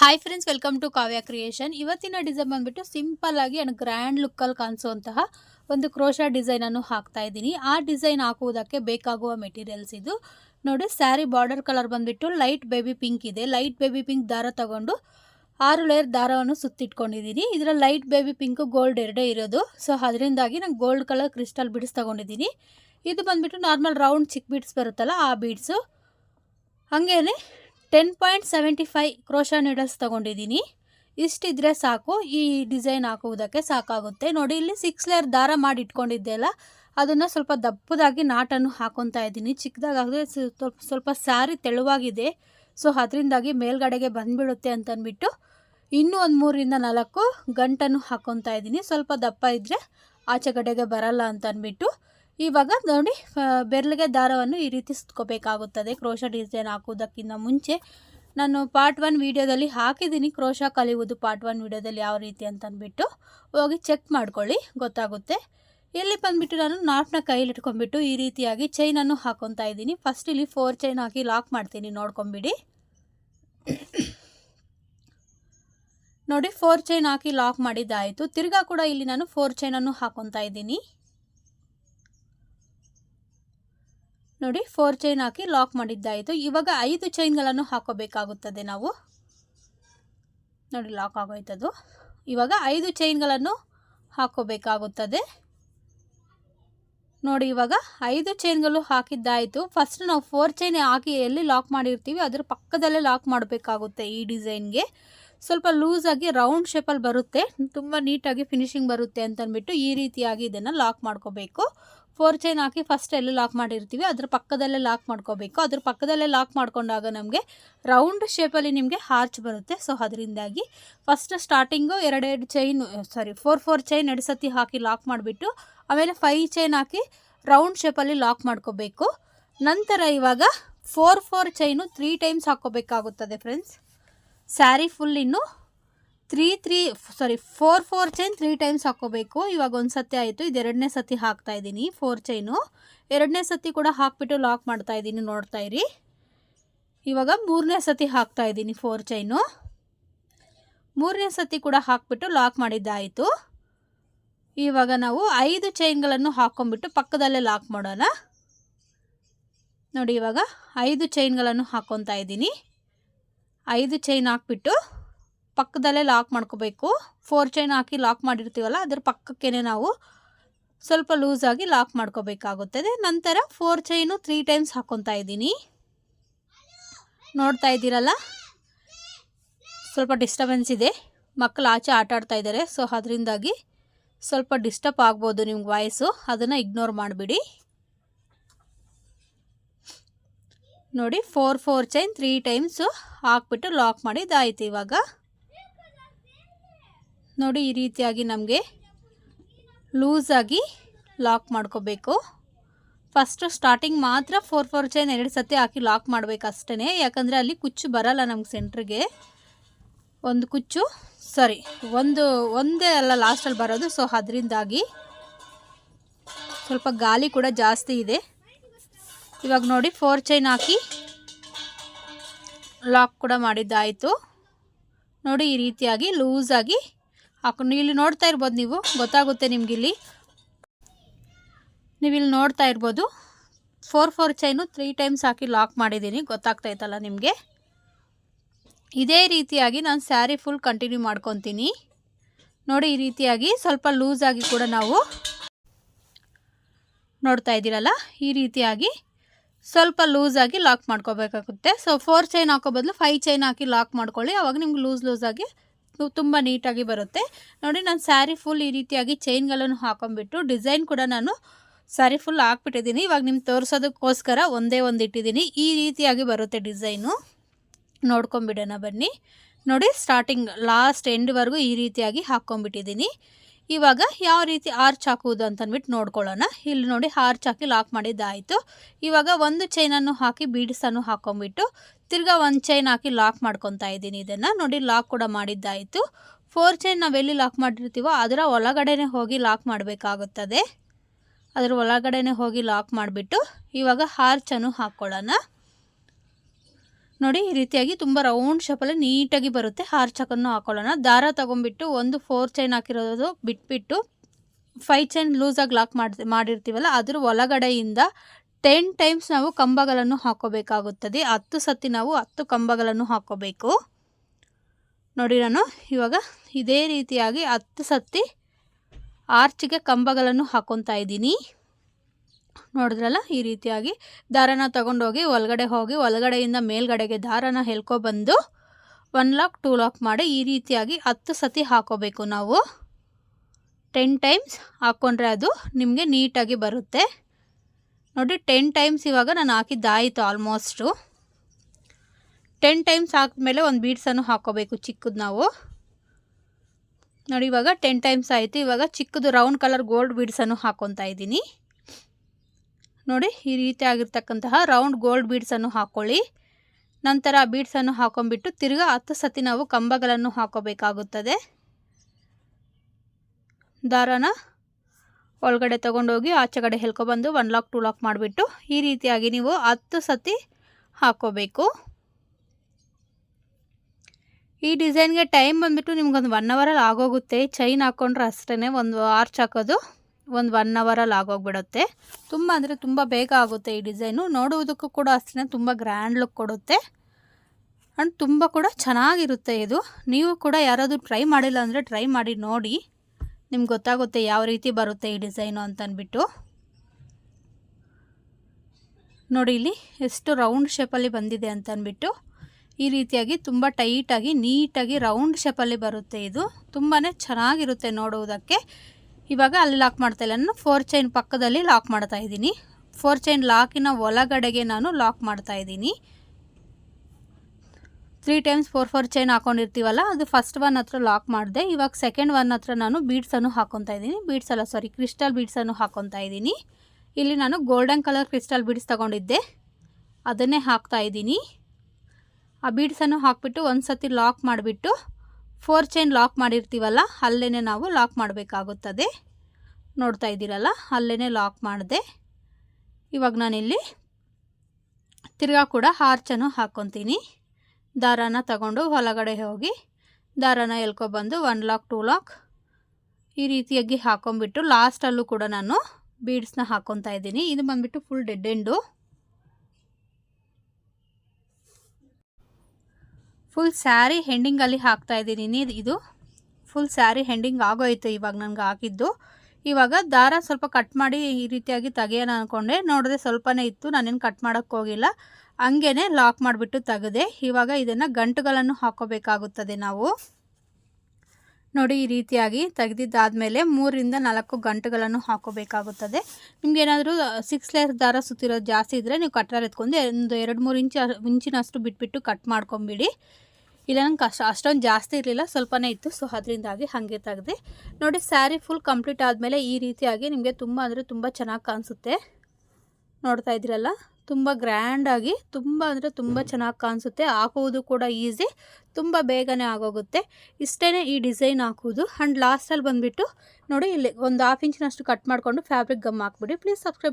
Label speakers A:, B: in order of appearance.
A: Hi friends welcome to Kavya creation ಇವತ್ತಿನ design ಬಂದ್ಬಿಟ್ಟು simple ಆಗಿ ಅಂಡ್ ಗ್ರ್ಯಾಂಡ್ ಲುಕ್ಕಲ್ಲಿ ಕಾಣಿಸುವಂತಹ ಒಂದು ಕ್ರೋಶಾ ಡಿಸೈನನ್ನು ಹಾಕ್ತಾ ಇದ್ದೀನಿ. ಆ ಡಿಸೈನ್ ಹಾಕುವುದಕ್ಕೆ ಬೇಕಾಗುವ ಮೆಟೀರಿಯಲ್ಸ್ ಇದು. ನೋಡಿ ಸ್ಯಾರಿ ಬಾರ್ಡರ್ ಕಲರ್ ಬಂದ್ಬಿಟ್ಟು ಲೈಟ್ ಬೇಬಿ ಪಿಂಕ್ ಇದೆ. ಲೈಟ್ ಬೇಬಿ ಪಿಂಕ್ ದಾರ ತಗೊಂಡು ಆರು ಲೇಯರ್ ದಾರವನ್ನು ಸುತ್ತಿಟ್ಕೊಂಡಿದ್ದೀನಿ. ಇದರ ಲೈಟ್ ಬೇಬಿ ಪಿಂಕ್ ಗೋಲ್ಡ್ ಎರಡೇ ಇರೋದು. ಸೊ ಅದರಿಂದಾಗಿ ನಾನು ಗೋಲ್ಡ್ ಕಲರ್ ಕ್ರಿಸ್ಟಲ್ ಬಿಡ್ಸ್ ತಗೊಂಡಿದ್ದೀನಿ. ಇದು ಬಂದ್ಬಿಟ್ಟು ನಾರ್ಮಲ್ ರೌಂಡ್ ಚಿಕ್ ಬೀಡ್ಸ್ ಬರುತ್ತಲ್ಲ, ಆ ಬೀಡ್ಸು ಹಾಗೇನೆ ten point seventy five crochet needles ತೊಗೊಂಡಿದ್ದೀನಿ. ಇಷ್ಟಿದ್ರೆ ಸಾಕು, ಈ ಡಿಸೈನ್ ಹಾಕುವುದಕ್ಕೆ ಸಾಕಾಗುತ್ತೆ. ನೋಡಿ, ಇಲ್ಲಿ ಸಿಕ್ಸ್ ಲೇಯರ್ ದಾರ ಮಾಡಿ ಇಟ್ಕೊಂಡಿದ್ದೆ ಅಲ್ಲ, ಅದನ್ನು ಸ್ವಲ್ಪ ದಪ್ಪದಾಗಿ ನಾಟನ್ನು ಹಾಕೊತಾ ಇದ್ದೀನಿ. ಚಿಕ್ಕದಾಗದೆ ಸ್ವಲ್ಪ ಸ್ವಲ್ಪ ಸ್ಯಾರಿ ತೆಳುವಾಗಿದೆ. ಸೊ, ಅದರಿಂದಾಗಿ ಮೇಲ್ಗಡೆಗೆ ಬಂದುಬಿಡುತ್ತೆ ಅಂತಂದ್ಬಿಟ್ಟು ಇನ್ನೂ ಒಂದು ಮೂರರಿಂದ ನಾಲ್ಕು ಗಂಟನ್ನು ಹಾಕೊತಾ ಇದ್ದೀನಿ. ಸ್ವಲ್ಪ ದಪ್ಪ ಇದ್ದರೆ ಆಚೆಗಡೆಗೆ ಬರಲ್ಲ ಅಂತ ಅಂದ್ಬಿಟ್ಟು ಇವಾಗ ನೋಡಿ ಬೆರಳಿಗೆ ದಾರವನ್ನು ಈ ರೀತಿ ಸುತ್ಕೋಬೇಕಾಗುತ್ತದೆ. ಕ್ರೋಶ ಡಿಸೈನ್ ಹಾಕುವುದಕ್ಕಿಂತ ಮುಂಚೆ ನಾನು ಪಾರ್ಟ್ ಒನ್ ವೀಡಿಯೋದಲ್ಲಿ ಹಾಕಿದ್ದೀನಿ. ಕ್ರೋಶ ಕಲಿಯುವುದು ಪಾರ್ಟ್ ಒನ್ ವೀಡಿಯೋದಲ್ಲಿ ಯಾವ ರೀತಿ ಅಂತ ಅಂದ್ಬಿಟ್ಟು ಹೋಗಿ ಚೆಕ್ ಮಾಡ್ಕೊಳ್ಳಿ, ಗೊತ್ತಾಗುತ್ತೆ. ಇಲ್ಲಿ ಬಂದುಬಿಟ್ಟು ನಾನು ನಾಟ್ನ ಕೈಲಿ ಇಟ್ಕೊಂಡ್ಬಿಟ್ಟು ಈ ರೀತಿಯಾಗಿ ಚೈನನ್ನು ಹಾಕೊತಾ ಇದ್ದೀನಿ. ಫಸ್ಟ್ ಇಲ್ಲಿ ಫೋರ್ ಚೈನ್ ಹಾಕಿ ಲಾಕ್ ಮಾಡ್ತೀನಿ, ನೋಡ್ಕೊಂಬಿಡಿ. ನೋಡಿ ಫೋರ್ ಚೈನ್ ಹಾಕಿ ಲಾಕ್ ಮಾಡಿದ್ದಾಯಿತು. ತಿರ್ಗಾ ಕೂಡ ಇಲ್ಲಿ ನಾನು ಫೋರ್ ಚೈನನ್ನು ಹಾಕೊತಾ ಇದ್ದೀನಿ. ನೋಡಿ ಫೋರ್ ಚೈನ್ ಹಾಕಿ ಲಾಕ್ ಮಾಡಿದ್ದಾಯಿತು. ಇವಾಗ ಐದು ಚೈನ್ಗಳನ್ನು ಹಾಕೋಬೇಕಾಗುತ್ತದೆ ನಾವು. ನೋಡಿ ಲಾಕ್ ಆಗೋಯ್ತದು. ಇವಾಗ ಐದು ಚೈನ್ಗಳನ್ನು ಹಾಕೋಬೇಕಾಗುತ್ತದೆ. ನೋಡಿ, ಇವಾಗ ಐದು ಚೈನ್ಗಳು ಹಾಕಿದ್ದಾಯಿತು. ಫಸ್ಟ್ ನಾವು ಫೋರ್ ಚೈನ್ ಹಾಕಿ ಎಲ್ಲಿ ಲಾಕ್ ಮಾಡಿರ್ತೀವಿ, ಅದ್ರ ಪಕ್ಕದಲ್ಲೇ ಲಾಕ್ ಮಾಡಬೇಕಾಗುತ್ತೆ ಈ ಡಿಸೈನ್ಗೆ ಸ್ವಲ್ಪ ಲೂಸಾಗಿ ರೌಂಡ್ ಶೇಪಲ್ಲಿ ಬರುತ್ತೆ. ತುಂಬ ನೀಟಾಗಿ ಫಿನಿಶಿಂಗ್ ಬರುತ್ತೆ ಅಂತಂದ್ಬಿಟ್ಟು ಈ ರೀತಿಯಾಗಿ ಇದನ್ನು ಲಾಕ್ ಮಾಡ್ಕೋಬೇಕು. ಫೋರ್ ಚೈನ್ ಹಾಕಿ ಫಸ್ಟ್ ಎಲ್ಲಿ ಲಾಕ್ ಮಾಡಿರ್ತೀವಿ. ಅದ್ರ ಪಕ್ಕದಲ್ಲೇ ಲಾಕ್ ಮಾಡ್ಕೋಬೇಕು. ಅದ್ರ ಪಕ್ಕದಲ್ಲೇ ಲಾಕ್ ಮಾಡ್ಕೊಂಡಾಗ ನಮಗೆ ರೌಂಡ್ ಶೇಪಲ್ಲಿ ನಿಮಗೆ ಹಾರ್ಚ್ ಬರುತ್ತೆ. ಸೊ ಅದರಿಂದಾಗಿ ಫಸ್ಟ್ ಸ್ಟಾರ್ಟಿಂಗು ಎರಡೆರಡು ಚೈನ್ ಸಾರಿ ಫೋರ್ ಫೋರ್ ಚೈನ್ ಎರಡು ಸತಿ ಹಾಕಿ ಲಾಕ್ ಮಾಡಿಬಿಟ್ಟು, ಆಮೇಲೆ ಫೈವ್ ಚೈನ್ ಹಾಕಿ ರೌಂಡ್ ಶೇಪಲ್ಲಿ ಲಾಕ್ ಮಾಡ್ಕೋಬೇಕು. ನಂತರ ಇವಾಗ four four chain three times ಹಾಕ್ಕೋಬೇಕಾಗುತ್ತದೆ friends sari full ಇನ್ನು ತ್ರೀ ತ್ರೀ ಸಾರಿ four four chain three times ಹಾಕ್ಕೋಬೇಕು ಇವಾಗ ಒಂದು ಸತಿ ಆಯಿತು. ಇದು ಎರಡನೇ ಸತಿ ಹಾಕ್ತಾ ಇದ್ದೀನಿ ಫೋರ್ ಚೈನು ಎರಡನೇ ಸತಿ ಕೂಡ ಹಾಕ್ಬಿಟ್ಟು ಲಾಕ್ ಮಾಡ್ತಾ ಇದ್ದೀನಿ, ನೋಡ್ತಾ ಇರಿ. ಇವಾಗ ಮೂರನೇ ಸತಿ ಹಾಕ್ತಾ ಇದ್ದೀನಿ ಫೋರ್ ಚೈನು ಮೂರನೇ ಸತಿ ಕೂಡ ಹಾಕ್ಬಿಟ್ಟು ಲಾಕ್ ಮಾಡಿದ್ದಾಯಿತು ಇವಾಗ ನಾವು ಐದು ಚೈನ್ಗಳನ್ನು ಹಾಕ್ಕೊಂಬಿಟ್ಟು ಪಕ್ಕದಲ್ಲೇ ಲಾಕ್ ಮಾಡೋಣ. ನೋಡಿ ಇವಾಗ ಐದು ಚೈನ್ಗಳನ್ನು ಹಾಕ್ಕೊತಾ ಇದ್ದೀನಿ. ಐದು ಚೈನ್ ಹಾಕ್ಬಿಟ್ಟು ಪಕ್ಕದಲ್ಲೇ ಲಾಕ್ ಮಾಡ್ಕೋಬೇಕು. ಫೋರ್ ಚೈನ್ ಹಾಕಿ ಲಾಕ್ ಮಾಡಿರ್ತೀವಲ್ಲ, ಅದ್ರ ಪಕ್ಕಕ್ಕೇ ನಾವು ಸ್ವಲ್ಪ ಲೂಸಾಗಿ ಲಾಕ್ ಮಾಡ್ಕೋಬೇಕಾಗುತ್ತದೆ. ನಂತರ ಫೋರ್ ಚೈನು ತ್ರೀ ಟೈಮ್ಸ್ ಹಾಕ್ಕೊತಾ ಇದ್ದೀನಿ. ನೋಡ್ತಾ ಇದ್ದೀರಲ್ಲ? ಸ್ವಲ್ಪ ಡಿಸ್ಟರ್ಬೆನ್ಸ್ ಇದೆ. ಮಕ್ಕಳು ಆಚೆ ಆಟ ಆಡ್ತಾ ಇದ್ದಾರೆ ಸೊ ಅದರಿಂದಾಗಿ ಸ್ವಲ್ಪ ಡಿಸ್ಟರ್ಬ್ ಆಗ್ಬೋದು ನಿಮ್ಗೆ ವಾಯ್ಸು ಅದನ್ನು ಇಗ್ನೋರ್ ಮಾಡಿಬಿಡಿ. ನೋಡಿ four four chain three times ಹಾಕ್ಬಿಟ್ಟು ಲಾಕ್ ಮಾಡಿದ್ದಾಯ್ತು ಇವಾಗ. ನೋಡಿ ಈ ರೀತಿಯಾಗಿ ನಮಗೆ ಲೂಸಾಗಿ ಲಾಕ್ ಮಾಡ್ಕೋಬೇಕು. ಫಸ್ಟು ಸ್ಟಾರ್ಟಿಂಗ್ ಮಾತ್ರ ಫೋರ್ ಫೋರ್ ಚೈನ್ ಎರಡು ಸತಿ ಹಾಕಿ ಲಾಕ್ ಮಾಡಬೇಕು ಅಷ್ಟೇ ಯಾಕಂದರೆ ಅಲ್ಲಿ ಕುಚ್ಚು ಬರಲ್ಲ ನಮ್ಗೆ ಸೆಂಟ್ರಿಗೆ ಒಂದು ಕುಚ್ಚು ಸಾರಿ ಒಂದು, ಒಂದೇ ಅಲ್ಲ ಲಾಸ್ಟಲ್ಲಿ ಬರೋದು. ಸೊ ಅದರಿಂದಾಗಿ ಸ್ವಲ್ಪ ಗಾಳಿ ಕೂಡ ಜಾಸ್ತಿ ಇದೆ. ಇವಾಗ ನೋಡಿ ಫೋರ್ ಚೈನ್ ಹಾಕಿ ಲಾಕ್ ಕೂಡ ಮಾಡಿದ್ದಾಯಿತು. ನೋಡಿ ಈ ರೀತಿಯಾಗಿ ಲೂಸಾಗಿ ಹಾಕೊಂಡು ಇಲ್ಲಿ ನೋಡ್ತಾ ಇರ್ಬೋದು ನೀವು. ಗೊತ್ತಾಗುತ್ತೆ ನಿಮಗಿಲ್ಲಿ. ನೀವು ಇಲ್ಲಿ ನೋಡ್ತಾ ಇರ್ಬೋದು. Four four chain three times ಹಾಕಿ ಲಾಕ್ ಮಾಡಿದ್ದೀನಿ. ಗೊತ್ತಾಗ್ತಾಯಿತ್ತಲ್ಲ ನಿಮಗೆ? ಇದೇ ರೀತಿಯಾಗಿ ನಾನು ಸ್ಯಾರಿ ಫುಲ್ ಕಂಟಿನ್ಯೂ ಮಾಡ್ಕೊತೀನಿ. ನೋಡಿ, ಈ ರೀತಿಯಾಗಿ ಸ್ವಲ್ಪ ಲೂಸಾಗಿ ಕೂಡ ನಾವು ನೋಡ್ತಾ ಇದ್ದೀರಲ್ಲ? ಈ ರೀತಿಯಾಗಿ ಸ್ವಲ್ಪ ಲೂಸಾಗಿ ಲಾಕ್ ಮಾಡ್ಕೋಬೇಕಾಗುತ್ತೆ. ಸೊ ಫೋರ್ ಚೈನ್ ಹಾಕೋ ಬದಲು ಫೈವ್ ಚೈನ್ ಹಾಕಿ ಲಾಕ್ ಮಾಡ್ಕೊಳ್ಳಿ. ಅವಾಗ ನಿಮ್ಗೆ ಲೂಸ್ ಲೂಸಾಗಿ ತುಂಬ ನೀಟಾಗಿ ಬರುತ್ತೆ. ನೋಡಿ, ನಾನು ಸ್ಯಾರಿ ಫುಲ್ ಈ ರೀತಿಯಾಗಿ ಚೈನ್ಗಳನ್ನು ಹಾಕೊಂಡ್ಬಿಟ್ಟು ಡಿಸೈನ್ ಕೂಡ ನಾನು ಸ್ಯಾರಿ ಫುಲ್ ಹಾಕ್ಬಿಟ್ಟಿದ್ದೀನಿ. ಇವಾಗ ನಿಮ್ಗೆ ತೋರಿಸೋದಕ್ಕೋಸ್ಕರ ಒಂದೇ ಒಂದು ಇಟ್ಟಿದ್ದೀನಿ. ಈ ರೀತಿಯಾಗಿ ಬರುತ್ತೆ ಡಿಸೈನು ನೋಡ್ಕೊಂಬಿಡೋಣ ಬನ್ನಿ. ನೋಡಿ ಸ್ಟಾರ್ಟಿಂಗ್ ಲಾಸ್ಟ್ ಎಂಡ್ವರೆಗೂ ಈ ರೀತಿಯಾಗಿ ಹಾಕ್ಕೊಂಬಿಟ್ಟಿದ್ದೀನಿ ಇವಾಗ ಯಾವ ರೀತಿ ಆರ್ಚ್ ಹಾಕುವುದು ಅಂತಂದ್ಬಿಟ್ಟು ನೋಡ್ಕೊಳ್ಳೋಣ. ಇಲ್ಲಿ ನೋಡಿ ಆರ್ಚ್ ಹಾಕಿ ಲಾಕ್ ಮಾಡಿದ್ದಾಯಿತು. ಇವಾಗ ಒಂದು ಚೈನನ್ನು ಹಾಕಿ ಬೀಡ್ಸನ್ನು ಹಾಕೊಂಡ್ಬಿಟ್ಟು ತಿರ್ಗಾ ಒಂದು ಚೈನ್ ಹಾಕಿ ಲಾಕ್ ಮಾಡ್ಕೊತಾ ಇದ್ದೀನಿ ಇದನ್ನು. ನೋಡಿ ಲಾಕ್ ಕೂಡ ಮಾಡಿದ್ದಾಯಿತು. ಫೋರ್ ಚೈನ್ ನಾವೆಲ್ಲಿ ಲಾಕ್ ಮಾಡಿರ್ತೀವೋ ಅದರ ಒಳಗಡೆನೆ ಹೋಗಿ ಲಾಕ್ ಮಾಡಬೇಕಾಗುತ್ತದೆ. ಅದರ ಒಳಗಡೆನೆ ಹೋಗಿ ಲಾಕ್ ಮಾಡಿಬಿಟ್ಟು ಇವಾಗ ಹಾರ್ಚನ್ನು ಹಾಕ್ಕೊಳ್ಳೋಣ. ನೋಡಿ, ಈ ರೀತಿಯಾಗಿ ತುಂಬ ರೌಂಡ್ ಶೇಪಲ್ಲಿ ನೀಟಾಗಿ ಬರುತ್ತೆ. ಹಾರ್ ಚಕನ್ನು ಹಾಕೊಳ್ಳೋಣ. ದಾರ ತೊಗೊಂಬಿಟ್ಟು ಒಂದು ಫೋರ್ ಚೈನ್ ಹಾಕಿರೋದು ಬಿಟ್ಬಿಟ್ಟು ಫೈವ್ ಚೈನ್ ಲೂಸಾಗಿ ಲಾಕ್ ಮಾಡಿ, ಮಾಡಿರ್ತೀವಲ್ಲ, ಅದ್ರ ಒಳಗಡೆಯಿಂದ ಟೆನ್ ಟೈಮ್ಸ್ ನಾವು ಕಂಬಗಳನ್ನು ಹಾಕೋಬೇಕಾಗುತ್ತದೆ. ಹತ್ತು ಸತಿ ನಾವು ಹತ್ತು ಕಂಬಗಳನ್ನು ಹಾಕೋಬೇಕು. ನೋಡಿ ನಾನು, ಇವಾಗ ಇದೇ ರೀತಿಯಾಗಿ ಹತ್ತು ಸತಿ ಆರ್ಚಿಗೆ ಕಂಬಗಳನ್ನು ಹಾಕೊತಾ ಇದ್ದೀನಿ. ನೋಡಿದ್ರಲ್ಲ? ಈ ರೀತಿಯಾಗಿ ದಾರನ ತಗೊಂಡೋಗಿ ಒಳಗಡೆ ಹೋಗಿ, ಒಳಗಡೆಯಿಂದ ಮೇಲ್ಗಡೆಗೆ ದಾರನ ಹೇಳ್ಕೊಬಂದು ಒನ್ ಲಾಕ್ ಟೂ ಲಾಕ್ ಮಾಡಿ ಈ ರೀತಿಯಾಗಿ ಹತ್ತು ಸತಿ ಹಾಕೋಬೇಕು ನಾವು. ಟೆನ್ ಟೈಮ್ಸ್ ಹಾಕ್ಕೊಂಡ್ರೆ ಅದು ನಿಮಗೆ ನೀಟಾಗಿ ಬರುತ್ತೆ. ನೋಡಿ ಟೆನ್ ಟೈಮ್ಸ್ ಇವಾಗ ನಾನು ಹಾಕಿದ್ದಾಯಿತು ಆಲ್ಮೋಸ್ಟು ಟೆನ್ ಟೈಮ್ಸ್ ಹಾಕಿದ್ಮೇಲೆ ಒಂದು ಬೀಡ್ಸನ್ನು ಹಾಕೋಬೇಕು ಚಿಕ್ಕದು ನಾವು. ನೋಡಿ, ಇವಾಗ ಟೆನ್ ಟೈಮ್ಸ್ ಆಯಿತು. ಇವಾಗ ಚಿಕ್ಕದು ರೌಂಡ್ ಕಲರ್ ಗೋಲ್ಡ್ ಬೀಡ್ಸನ್ನು ಹಾಕ್ಕೊತಾ ಇದ್ದೀನಿ. ನೋಡಿ ಈ ರೀತಿ ಆಗಿರ್ತಕ್ಕಂತಹ ರೌಂಡ್ ಗೋಲ್ಡ್ ಬೀಡ್ಸನ್ನು ಹಾಕ್ಕೊಳ್ಳಿ ನಂತರ ಬೀಡ್ಸನ್ನು ಹಾಕೊಂಡ್ಬಿಟ್ಟು ತಿರ್ಗಾ ಹತ್ತು ಸತಿ ನಾವು ಕಂಬಗಳನ್ನು ಹಾಕೋಬೇಕಾಗುತ್ತದೆ. ದಾರನ ಒಳಗಡೆ ತೊಗೊಂಡೋಗಿ ಆಚೆ ಕಡೆ ಹೆಲ್ಕೊಬಂದು ಒನ್ ಲಾಕ್ ಟೂ ಲಾಕ್ ಮಾಡಿಬಿಟ್ಟು ಈ ರೀತಿಯಾಗಿ ನೀವು ಹತ್ತು ಸತಿ ಹಾಕೋಬೇಕು. ಈ ಡಿಸೈನ್ಗೆ ಟೈಮ್ ಬಂದುಬಿಟ್ಟು ನಿಮ್ಗೊಂದು ಒನ್ ಅವರಲ್ಲಿ ಆಗೋಗುತ್ತೆ. ಚೈನ್ ಹಾಕ್ಕೊಂಡ್ರೆ ಅಷ್ಟೇ ಒಂದು ಆರ್ಚ್ ಹಾಕೋದು. ಒಂದು ಒನ್ ಅವರಲ್ಲಿ ಆಗೋಗ್ಬಿಡುತ್ತೆ. ತುಂಬ ಅಂದರೆ ತುಂಬ ಬೇಗ ಆಗುತ್ತೆ ಈ ಡಿಸೈನು ನೋಡುವುದಕ್ಕೂ ಕೂಡ ಅಷ್ಟೇ ತುಂಬ ಗ್ರ್ಯಾಂಡ್ ಲುಕ್ ಕೊಡುತ್ತೆ. ಆ್ಯಂಡ್ ತುಂಬ ಕೂಡ ಚೆನ್ನಾಗಿರುತ್ತೆ ಇದು. ನೀವು ಕೂಡ ಯಾರಾದರೂ ಟ್ರೈ ಮಾಡಿಲ್ಲ ಅಂದರೆ ಟ್ರೈ ಮಾಡಿ ನೋಡಿ. ನಿಮ್ಗೆ ಗೊತ್ತಾಗುತ್ತೆ ಯಾವ ರೀತಿ ಬರುತ್ತೆ ಈ ಡಿಸೈನು ಅಂತಂದ್ಬಿಟ್ಟು ನೋಡಿ ಇಲ್ಲಿ ಎಷ್ಟು ರೌಂಡ್ ಶೇಪಲ್ಲಿ ಬಂದಿದೆ ಅಂತಂದ್ಬಿಟ್ಟು ಈ ರೀತಿಯಾಗಿ ತುಂಬ ಟೈಟಾಗಿ ನೀಟಾಗಿ ರೌಂಡ್ ಶೇಪಲ್ಲಿ ಬರುತ್ತೆ ಇದು. ತುಂಬಾ ಚೆನ್ನಾಗಿರುತ್ತೆ ನೋಡುವುದಕ್ಕೆ. ಇವಾಗ ಅಲ್ಲಿ ಲಾಕ್ ಮಾಡ್ತಾ ಇಲ್ಲ. ನಾನು ಫೋರ್ ಚೈನ್ ಪಕ್ಕದಲ್ಲಿ ಲಾಕ್ ಮಾಡ್ತಾ ಇದ್ದೀನಿ. ಫೋರ್ ಚೈನ್ ಲಾಕಿನ ಒಳಗಡೆಗೆ ನಾನು ಲಾಕ್ ಮಾಡ್ತಾ ಇದ್ದೀನಿ. Three times four four chain ಹಾಕೊಂಡಿರ್ತೀವಲ್ಲ, ಅದು ಫಸ್ಟ್ ಒನ್ ಹತ್ರ ಲಾಕ್ ಮಾಡಿದೆ. ಇವಾಗ ಸೆಕೆಂಡ್ ಒನ್ ಹತ್ರ ನಾನು ಬೀಡ್ಸನ್ನು ಹಾಕೊತಾ ಇದ್ದೀನಿ. ಬೀಡ್ಸ್ ಅಲ್ಲ ಸಾರಿ ಕ್ರಿಸ್ಟಲ್ ಬೀಡ್ಸನ್ನು ಹಾಕೊತಾ ಇದ್ದೀನಿ. ಇಲ್ಲಿ ನಾನು ಗೋಲ್ಡನ್ ಕಲರ್ ಕ್ರಿಸ್ಟಲ್ ಬೀಡ್ಸ್ ತೊಗೊಂಡಿದ್ದೆ. ಅದನ್ನೇ ಹಾಕ್ತಾ ಇದ್ದೀನಿ. ಆ ಬೀಡ್ಸನ್ನು ಹಾಕ್ಬಿಟ್ಟು ಒಂದು ಸತಿ ಲಾಕ್ ಮಾಡಿಬಿಟ್ಟು ಫೋರ್ ಚೈನ್ ಲಾಕ್ ಮಾಡಿರ್ತೀವಲ್ಲ ಅಲ್ಲೇ ನಾವು ಲಾಕ್ ಮಾಡಬೇಕಾಗುತ್ತದೆ. ನೋಡ್ತಾ ಇದ್ದೀರಲ್ಲ ಅಲ್ಲೇ ಲಾಕ್ ಮಾಡಿದೆ. ಇವಾಗ ನಾನಿಲ್ಲಿ ತಿರ್ಗಾ ಕೂಡ ಹಾರ್ಚನ್ನು ಹಾಕ್ಕೊತೀನಿ. ದಾರಾನ ತಗೊಂಡು ಹೊಲಗಡೆ ಹೋಗಿ, ದಾರಾನ ಎಳ್ಕೊಬಂದು ಒನ್ ಲಾಕ್, ಟೂ ಲಾಕ್ ಈ ರೀತಿಯಾಗಿ ಹಾಕೊಂಡ್ಬಿಟ್ಟು ಲಾಸ್ಟಲ್ಲೂ ಕೂಡ ನಾನು ಬೀಡ್ಸ್ನ ಹಾಕ್ಕೊತಾ ಇದ್ದೀನಿ. ಇದು ಬಂದುಬಿಟ್ಟು full dead end. Full sari ಹೆಂಡಿಂಗಲ್ಲಿ ಹಾಕ್ತಾ ಇದ್ದೀನಿ. ಇದು ಫುಲ್ ಸ್ಯಾರಿ ಹೆಂಡಿಂಗ್ ಆಗೋಯ್ತು ಇವಾಗ ನನಗೆ ಹಾಕಿದ್ದು. ಇವಾಗ ದಾರ ಸ್ವಲ್ಪ ಕಟ್ ಮಾಡಿ ಈ ರೀತಿಯಾಗಿ ತೆಗೆಯೋಣ ಅಂದ್ಕೊಂಡೆ ನೋಡಿದ್ರೆ ಸ್ವಲ್ಪನೇ ಇತ್ತು, ನಾನೇನು ಕಟ್ ಮಾಡೋಕ್ಕೆ ಹೋಗಿಲ್ಲ. ಹಂಗೇ ಲಾಕ್ ಮಾಡಿಬಿಟ್ಟು ತೆಗೆದೆ. ಇವಾಗ ಇದನ್ನು ಗಂಟುಗಳನ್ನು ಹಾಕೋಬೇಕಾಗುತ್ತದೆ ನಾವು. ನೋಡಿ, ಈ ರೀತಿಯಾಗಿ ತೆಗೆದಿದ್ದಾದಮೇಲೆ ಮೂರಿಂದ ನಾಲ್ಕು ಗಂಟೆಗಳನ್ನು ಹಾಕೋಬೇಕಾಗುತ್ತದೆ. ನಿಮ್ಗೇನಾದರೂ ಸಿಕ್ಸ್ ಲೇಯರ್ ದಾರ ಸುತ್ತಿರೋದು ಜಾಸ್ತಿ ಇದ್ದರೆ ನೀವು ಕಟ್ಟಾರ ಎತ್ಕೊಂಡು ಒಂದು ಎರಡು ಮೂರು ಇಂಚು, ಇಂಚಿನಷ್ಟು ಬಿಟ್ಬಿಟ್ಟು ಕಟ್ ಮಾಡ್ಕೊಂಬಿಡಿ. ಇಲ್ಲ, ನಂಗೆ ಕಷ್ಟ ಅಷ್ಟೊಂದು ಜಾಸ್ತಿ ಇರಲಿಲ್ಲ, ಸ್ವಲ್ಪನೇ ಇತ್ತು, ಸೊ ಅದರಿಂದಾಗಿ ಹಾಗೆ ತೆಗೆದೆ. ನೋಡಿ, ಸ್ಯಾರಿ ಫುಲ್ ಕಂಪ್ಲೀಟ್ ಆದಮೇಲೆ ಈ ರೀತಿಯಾಗಿ ನಿಮಗೆ ತುಂಬ ಅಂದರೆ ತುಂಬ ಚೆನ್ನಾಗಿ ಕಾಣಿಸುತ್ತೆ. ನೋಡ್ತಾ ಇದ್ದೀರಲ್ಲ? ತುಂಬ ಗ್ರ್ಯಾಂಡಾಗಿ ತುಂಬ ಅಂದರೆ ತುಂಬ ಚೆನ್ನಾಗಿ ಕಾಣಿಸುತ್ತೆ. ಹಾಕುವುದು ಕೂಡ ಈಸಿ ತುಂಬ ಬೇಗನೆ ಆಗೋಗುತ್ತೆ. ಇಷ್ಟೇ ಈ ಡಿಸೈನ್ ಹಾಕುವುದು. ಆ್ಯಂಡ್ ಲಾಸ್ಟಲ್ಲಿ ಬಂದುಬಿಟ್ಟು ನೋಡಿ ಇಲ್ಲಿ ಒಂದು ಹಾಫ್ ಇಂಚಿನಷ್ಟು ಕಟ್ ಮಾಡಿಕೊಂಡು ಫ್ಯಾಬ್ರಿಕ್ ಗಮ್ ಹಾಕ್ಬಿಡಿ. Please subscribe